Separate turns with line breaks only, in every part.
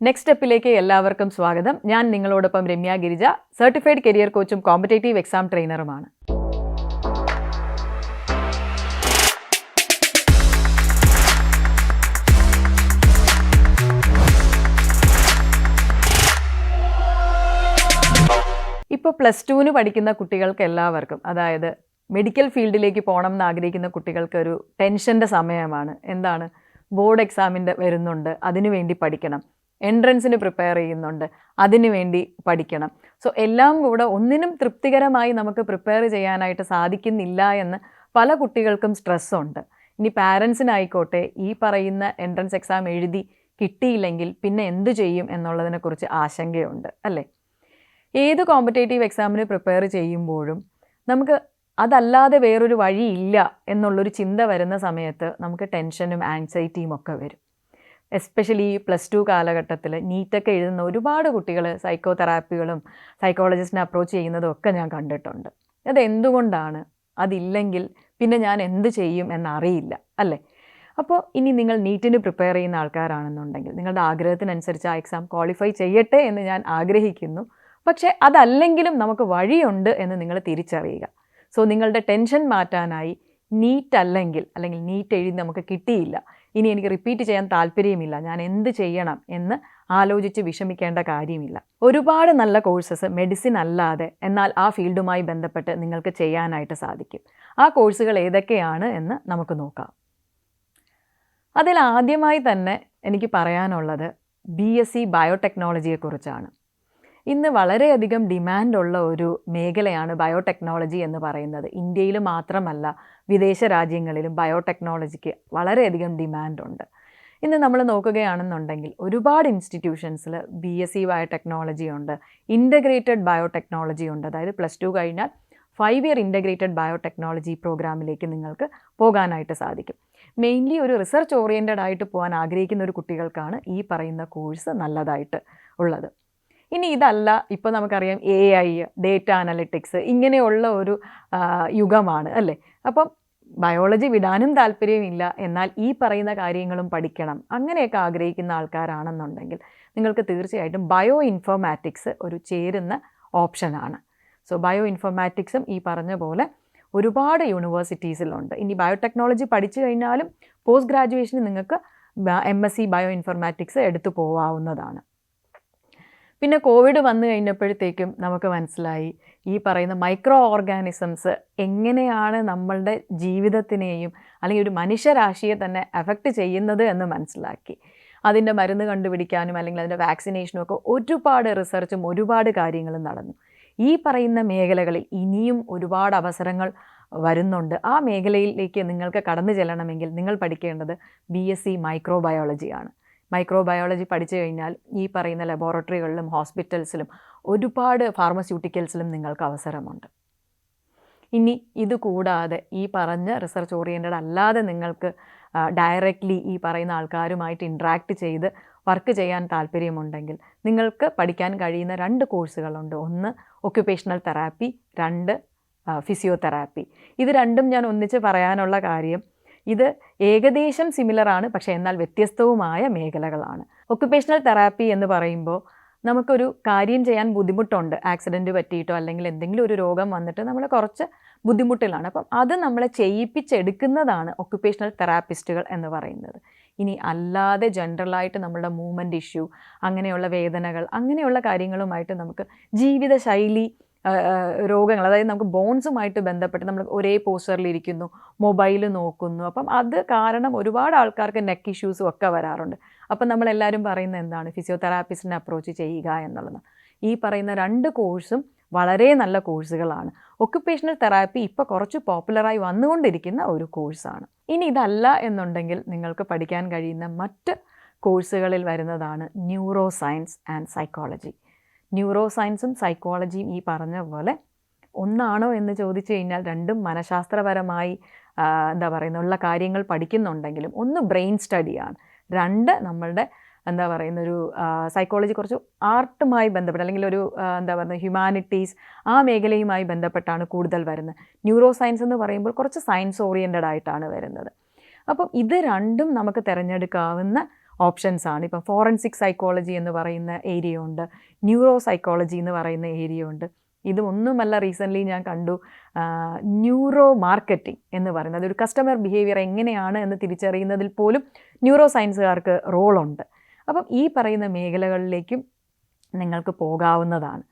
Next സ്റ്റെപ്പിലേക്ക് എല്ലാവർക്കും സ്വാഗതം. ഞാൻ നിങ്ങളോടൊപ്പം രമ്യ ഗിരിജ സർട്ടിഫൈഡ് കരിയർ കോച്ചും കോമ്പറ്റേറ്റീവ് എക്സാം ട്രെയിനറുമാണ് ഇപ്പോൾ പ്ലസ് ടുവിന് പഠിക്കുന്ന കുട്ടികൾക്ക് എല്ലാവർക്കും അതായത് മെഡിക്കൽ ഫീൽഡിലേക്ക് പോകണം എന്ന് ആഗ്രഹിക്കുന്ന കുട്ടികൾക്ക് ഒരു ടെൻഷന്റെ സമയമാണ്. എന്താണ്? ബോർഡ് എക്സാമിന്റെ വരുന്നുണ്ട്. അതിനുവേണ്ടി പഠിക്കണം. എൻട്രൻസിന് പ്രിപ്പയർ ചെയ്യുന്നുണ്ട്. അതിനു വേണ്ടി പഠിക്കണം. സോ എല്ലാം കൂടെ ഒന്നിനും തൃപ്തികരമായി നമുക്ക് പ്രിപ്പയർ ചെയ്യാനായിട്ട് സാധിക്കുന്നില്ല എന്ന് പല കുട്ടികൾക്കും സ്ട്രെസ്സുണ്ട് ഇനി പാരൻസിനായിക്കോട്ടെ ഈ പറയുന്ന എൻട്രൻസ് എക്സാം എഴുതി കിട്ടിയില്ലെങ്കിൽ പിന്നെ എന്ത് ചെയ്യും എന്നുള്ളതിനെക്കുറിച്ച് ആശങ്കയുണ്ട് അല്ലേ? ഏത് കോമ്പറ്റേറ്റീവ് എക്സാമിന് പ്രിപ്പയർ ചെയ്യുമ്പോഴും നമുക്ക് അതല്ലാതെ വേറൊരു വഴിയില്ല എന്നുള്ളൊരു ചിന്ത വരുന്ന സമയത്ത് നമുക്ക് ടെൻഷനും ആൻസൈറ്റിയും ഒക്കെ വരും. എസ്പെഷ്യലി ഈ പ്ലസ് ടു കാലഘട്ടത്തിൽ നീറ്റൊക്കെ എഴുതുന്ന ഒരുപാട് കുട്ടികൾ സൈക്കോ തെറാപ്പികളും സൈക്കോളജിസ്റ്റിനെ അപ്രോച്ച് ചെയ്യുന്നതും ഒക്കെ ഞാൻ കണ്ടിട്ടുണ്ട്. അതെന്തുകൊണ്ടാണ്? അതില്ലെങ്കിൽ പിന്നെ ഞാൻ എന്ത് ചെയ്യും എന്നറിയില്ല അല്ലേ? അപ്പോൾ ഇനി നിങ്ങൾ നീറ്റിന് പ്രിപ്പയർ ചെയ്യുന്ന ആൾക്കാരാണെന്നുണ്ടെങ്കിൽ നിങ്ങളുടെ ആഗ്രഹത്തിനനുസരിച്ച് ആ എക്സാം ക്വാളിഫൈ ചെയ്യട്ടെ എന്ന് ഞാൻ ആഗ്രഹിക്കുന്നു. പക്ഷേ അതല്ലെങ്കിലും നമുക്ക് വഴിയുണ്ട് എന്ന് നിങ്ങൾ തിരിച്ചറിയുക. സോ നിങ്ങളുടെ ടെൻഷൻ മാറ്റാനായി നീറ്റ് അല്ലെങ്കിൽ അല്ലെങ്കിൽ നീറ്റ് എഴുതി നമുക്ക് കിട്ടിയില്ല ഇനി എനിക്ക് റിപ്പീറ്റ് ചെയ്യാൻ താല്പര്യമില്ല. ഞാൻ എന്ത് ചെയ്യണം എന്ന് ആലോചിച്ച് വിഷമിക്കേണ്ട കാര്യമില്ല. ഒരുപാട് നല്ല കോഴ്സസ് മെഡിസിൻ അല്ലാതെ എന്നാൽ ആ ഫീൽഡുമായി ബന്ധപ്പെട്ട് നിങ്ങൾക്ക് ചെയ്യാനായിട്ട് സാധിക്കും. ആ കോഴ്സുകൾ ഏതൊക്കെയാണ് എന്ന് നമുക്ക് നോക്കാം. അതിൽ ആദ്യമായി തന്നെ എനിക്ക് പറയാനുള്ളത് ബി എസ് സി ബയോടെക്നോളജിയെക്കുറിച്ചാണ് ഇന്ന് വളരെയധികം ഡിമാൻഡുള്ള ഒരു മേഖലയാണ് ബയോടെക്നോളജി എന്ന് പറയുന്നത്. ഇന്ത്യയിൽ മാത്രമല്ല വിദേശ രാജ്യങ്ങളിലും ബയോടെക്നോളജിക്ക് വളരെയധികം ഡിമാൻഡുണ്ട്. ഇന്ന് നമ്മൾ നോക്കുകയാണെന്നുണ്ടെങ്കിൽ ഒരുപാട് ഇൻസ്റ്റിറ്റ്യൂഷൻസിൽ ബി എസ് സി ബയോടെക്നോളജി ഉണ്ട് ഇന്റഗ്രേറ്റഡ് ബയോടെക്നോളജി ഉണ്ട്. അതായത് പ്ലസ് ടു കഴിഞ്ഞാൽ ഫൈവ് ഇയർ ഇന്റഗ്രേറ്റഡ് ബയോടെക്നോളജി പ്രോഗ്രാമിലേക്ക് നിങ്ങൾക്ക് പോകാനായിട്ട് സാധിക്കും. മെയിൻലി ഒരു റിസർച്ച് ഓറിയന്റഡ് ആയിട്ട് പോകാൻ ആഗ്രഹിക്കുന്ന ഒരു കുട്ടികൾക്കാണ് ഈ പറയുന്ന കോഴ്സ് നല്ലതായിട്ട് ഉള്ളത്. ഇനി ഇതല്ല ഇപ്പോൾ നമുക്കറിയാം എ ഐ ഡേറ്റ അനലിറ്റിക്സ് ഇങ്ങനെയുള്ള ഒരു യുഗമാണ് അല്ലേ? അപ്പം ബയോളജി വിടാനും താല്പര്യമില്ല എന്നാൽ ഈ പറയുന്ന കാര്യങ്ങളും പഠിക്കണം അങ്ങനെയൊക്കെ ആഗ്രഹിക്കുന്ന ആൾക്കാരാണെന്നുണ്ടെങ്കിൽ നിങ്ങൾക്ക് തീർച്ചയായിട്ടും ബയോ ഇൻഫോമാറ്റിക്സ് ഒരു ചേരുന്ന ഓപ്ഷനാണ് സോ ബയോ ഇൻഫോമാറ്റിക്സും ഈ പറഞ്ഞ പോലെ ഒരുപാട് യൂണിവേഴ്സിറ്റീസിലുണ്ട് ഇനി ബയോടെക്നോളജി പഠിച്ചു കഴിഞ്ഞാലും പോസ്റ്റ് ഗ്രാജുവേഷന് നിങ്ങൾക്ക് M S C bioinformatics എടുത്തു പോവാവുന്നതാണ്. പിന്നെ കോവിഡ് വന്നു കഴിഞ്ഞപ്പോഴത്തേക്കും നമുക്ക് മനസ്സിലായി. ഈ പറയുന്ന മൈക്രോ ഓർഗാനിസംസ് എങ്ങനെയാണ് നമ്മളുടെ ജീവിതത്തിനെയും അല്ലെങ്കിൽ ഒരു മനുഷ്യരാശിയെ തന്നെ എഫക്റ്റ് ചെയ്യുന്നത് എന്ന് മനസ്സിലാക്കി. അതിന്റെ മരുന്ന് കണ്ടുപിടിക്കാനും അല്ലെങ്കിൽ അതിന്റെ വാക്സിനേഷനും ഒക്കെ ഒരുപാട് റിസർച്ചും ഒരുപാട് കാര്യങ്ങളും നടന്നു. ഈ പറയുന്ന മേഖലകളിൽ ഇനിയും ഒരുപാട് അവസരങ്ങൾ വരുന്നുണ്ട്. ആ മേഖലയിലേക്ക് നിങ്ങൾക്ക് കടന്നു ചെല്ലണമെങ്കിൽ നിങ്ങൾ പഠിക്കേണ്ടത് ബി എസ് സി മൈക്രോബയോളജിയാണ് മൈക്രോബയോളജി പഠിച്ചു കഴിഞ്ഞാൽ ഈ പറയുന്ന ലബോറട്ടറികളിലും ഹോസ്പിറ്റൽസിലും ഒരുപാട് ഫാർമസ്യൂട്ടിക്കൽസിലും നിങ്ങൾക്ക് അവസരമുണ്ട്. ഇനി ഇത് കൂടാതെ ഈ പറഞ്ഞ റിസർച്ച് ഓറിയന്റഡ് അല്ലാതെ നിങ്ങൾക്ക് ഡയറക്റ്റ്ലി ഈ പറയുന്ന ആൾക്കാരുമായിട്ട് ഇൻട്രാക്ട് ചെയ്ത് വർക്ക് ചെയ്യാൻ താല്പര്യമുണ്ടെങ്കിൽ നിങ്ങൾക്ക് പഠിക്കാൻ കഴിയുന്ന രണ്ട് കോഴ്സുകളുണ്ട് ഒന്ന് ഒക്യുപ്പേഷണൽ തെറാപ്പി രണ്ട് ഫിസിയോതെറാപ്പി ഇത് രണ്ടും ഞാൻ ഒന്നിച്ച് പറയാനുള്ള കാര്യം ഇത് ഏകദേശം സിമിലറാണ് പക്ഷേ എന്നാൽ വ്യത്യസ്തവുമായ മേഖലകളാണ്. ഒക്കുപേഷണൽ തെറാപ്പി എന്ന് പറയുമ്പോൾ നമുക്കൊരു കാര്യം ചെയ്യാൻ ബുദ്ധിമുട്ടുണ്ട്. ആക്സിഡന്റ് പറ്റിയിട്ടോ അല്ലെങ്കിൽ എന്തെങ്കിലും ഒരു രോഗം വന്നിട്ട് നമ്മൾ കുറച്ച് ബുദ്ധിമുട്ടിലാണ്. അപ്പം അത് നമ്മളെ ചെയ്യിപ്പിച്ചെടുക്കുന്നതാണ് ഒക്കുപേഷണൽ തെറാപ്പിസ്റ്റുകൾ എന്ന് പറയുന്നത്. ഇനി അല്ലാതെ ജനറലായിട്ട് നമ്മുടെ മൂവ്മെന്റ് ഇഷ്യൂ അങ്ങനെയുള്ള വേദനകൾ അങ്ങനെയുള്ള കാര്യങ്ങളുമായിട്ട് നമുക്ക് ജീവിതശൈലി രോഗങ്ങൾ അതായത് നമുക്ക് ബോൺസുമായിട്ട് ബന്ധപ്പെട്ട് നമ്മൾ ഒരേ പോസ്റ്ററിലിരിക്കുന്നു മൊബൈൽ നോക്കുന്നു. അപ്പം അത് കാരണം ഒരുപാട് ആൾക്കാർക്ക് നെക്ക് ഇഷ്യൂസും ഒക്കെ വരാറുണ്ട്. അപ്പം നമ്മളെല്ലാവരും പറയുന്നത് എന്താണ്? ഫിസിയോതെറാപ്പിസ്റ്റിനെ അപ്രോച്ച് ചെയ്യുക എന്നുള്ളത്. ഈ പറയുന്ന രണ്ട് കോഴ്സും വളരെ നല്ല കോഴ്സുകളാണ്. ഒക്യുപ്പേഷണൽ തെറാപ്പി ഇപ്പോൾ കുറച്ച് പോപ്പുലറായി വന്നുകൊണ്ടിരിക്കുന്ന ഒരു കോഴ്സാണ്. ഇനി ഇതല്ല എന്നുണ്ടെങ്കിൽ നിങ്ങൾക്ക് പഠിക്കാൻ കഴിയുന്ന മറ്റ് കോഴ്സുകളിൽ വരുന്നതാണ് neuroscience and psychology neuro സയൻസും സൈക്കോളജിയും ഈ പറഞ്ഞ പോലെ ഒന്നാണോ എന്ന് ചോദിച്ചു കഴിഞ്ഞാൽ രണ്ടും മനഃശാസ്ത്രപരമായി എന്താ പറയുന്ന ഉള്ള കാര്യങ്ങൾ പഠിക്കുന്നുണ്ടെങ്കിലും ഒന്ന് ബ്രെയിൻ സ്റ്റഡിയാണ്. രണ്ട് നമ്മളുടെ എന്താ പറയുന്ന ഒരു സൈക്കോളജി കുറച്ച് ആർട്ടുമായി ബന്ധപ്പെട്ട് അല്ലെങ്കിൽ ഒരു എന്താ പറയുന്നത് ഹ്യൂമാനിറ്റീസ് ആ മേഖലയുമായി ബന്ധപ്പെട്ടാണ് കൂടുതൽ വരുന്നത്. ന്യൂറോ സയൻസ് എന്ന് പറയുമ്പോൾ കുറച്ച് സയൻസ് ഓറിയന്റഡ് ആയിട്ടാണ് വരുന്നത്. അപ്പം ഇത് രണ്ടും നമുക്ക് തിരഞ്ഞെടുക്കാവുന്ന ഓപ്ഷൻസ് ആണ് ഇപ്പം ഫോറൻസിക് സൈക്കോളജി എന്ന് പറയുന്ന ഏരിയ ഉണ്ട് ന്യൂറോ സൈക്കോളജി എന്ന് പറയുന്ന ഏരിയ ഉണ്ട് ഇതൊന്നുമല്ല റീസെന്റ്ലി ഞാൻ കണ്ടു ന്യൂറോ മാർക്കറ്റിംഗ് എന്ന് പറയുന്നത്. ഒരു കസ്റ്റമർ ബിഹേവിയർ എങ്ങനെയാണ് എന്ന് തിരിച്ചറിയുന്നതിൽ പോലും ന്യൂറോ സയൻസുകാർക്ക് റോളുണ്ട്. അപ്പം ഈ പറയുന്ന മേഖലകളിലേക്കും നിങ്ങൾക്ക് പോകാവുന്നതാണ്.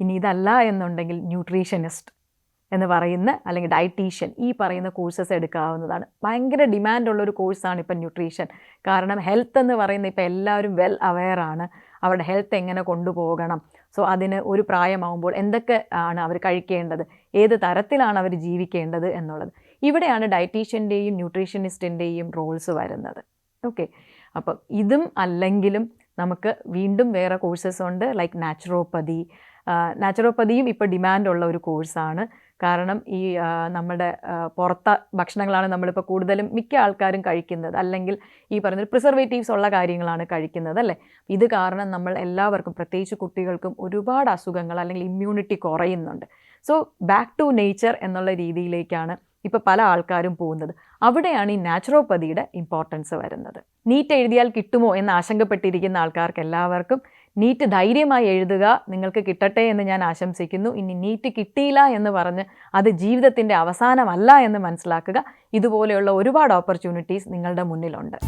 ഇനി ഇതല്ല എന്നുണ്ടെങ്കിൽ ന്യൂട്രീഷനിസ്റ്റ് എന്ന് പറയുന്ന അല്ലെങ്കിൽ ഡയറ്റീഷ്യൻ ഈ പറയുന്ന കോഴ്സസ് എടുക്കാവുന്നതാണ്. ഭയങ്കര ഡിമാൻഡുള്ള ഒരു കോഴ്സാണ് ഇപ്പം ന്യൂട്രീഷൻ കാരണം ഹെൽത്ത് എന്ന് പറയുന്ന ഇപ്പം എല്ലാവരും വെൽ അവെയറാണ് അവരുടെ ഹെൽത്ത് എങ്ങനെ കൊണ്ടുപോകണം. സോ അതിന് ഒരു പ്രായമാകുമ്പോൾ എന്തൊക്കെ ആണ് അവർ കഴിക്കേണ്ടത്? ഏത് തരത്തിലാണ് അവർ ജീവിക്കേണ്ടത് എന്നുള്ളത്. ഇവിടെയാണ് ഡയറ്റീഷ്യന്റെയും ന്യൂട്രീഷനിസ്റ്റിന്റെയും റോൾസ് വരുന്നത്. ഓക്കെ അപ്പം ഇതും അല്ലെങ്കിലും നമുക്ക് വീണ്ടും വേറെ കോഴ്സസ് ഉണ്ട്. ലൈക്ക് നാച്ചുറോപ്പതി നാച്ചുറോപ്പതിയും ഇപ്പോൾ ഡിമാൻഡുള്ള ഒരു കോഴ്സാണ് കാരണം ഈ നമ്മുടെ പുറത്ത ഭക്ഷണങ്ങളാണ് നമ്മളിപ്പോൾ കൂടുതലും മിക്ക ആൾക്കാരും കഴിക്കുന്നത്. അല്ലെങ്കിൽ ഈ പറയുന്ന പ്രിസർവേറ്റീവ്സ് ഉള്ള കാര്യങ്ങളാണ് കഴിക്കുന്നത് അല്ലേ? ഇത് കാരണം നമ്മൾ എല്ലാവർക്കും പ്രത്യേകിച്ച് കുട്ടികൾക്കും ഒരുപാട് അസുഖങ്ങൾ അല്ലെങ്കിൽ ഇമ്മ്യൂണിറ്റി കുറയുന്നുണ്ട്. സോ ബാക്ക് ടു നേച്ചർ എന്നുള്ള രീതിയിലേക്കാണ് ഇപ്പോൾ പല ആൾക്കാരും പോകുന്നത്. അവിടെയാണ് ഈ നാച്ചുറോപ്പതിയുടെ ഇമ്പോർട്ടൻസ് വരുന്നത്. നീറ്റ് എഴുതിയാൽ കിട്ടുമോ എന്ന് ആശങ്കപ്പെട്ടിരിക്കുന്ന ആൾക്കാർക്ക് എല്ലാവർക്കും നീറ്റ് ധൈര്യമായി എഴുതുക നിങ്ങൾക്ക് കിട്ടട്ടെ എന്ന് ഞാൻ ആശംസിക്കുന്നു. ഇനി നീറ്റ് കിട്ടിയില്ല എന്ന് പറഞ്ഞ് അത് ജീവിതത്തിന്റെ അവസാനമല്ല എന്ന് മനസ്സിലാക്കുക. ഇതുപോലെയുള്ള ഒരുപാട് ഓപ്പർച്യൂണിറ്റീസ് നിങ്ങളുടെ മുന്നിലുണ്ട്.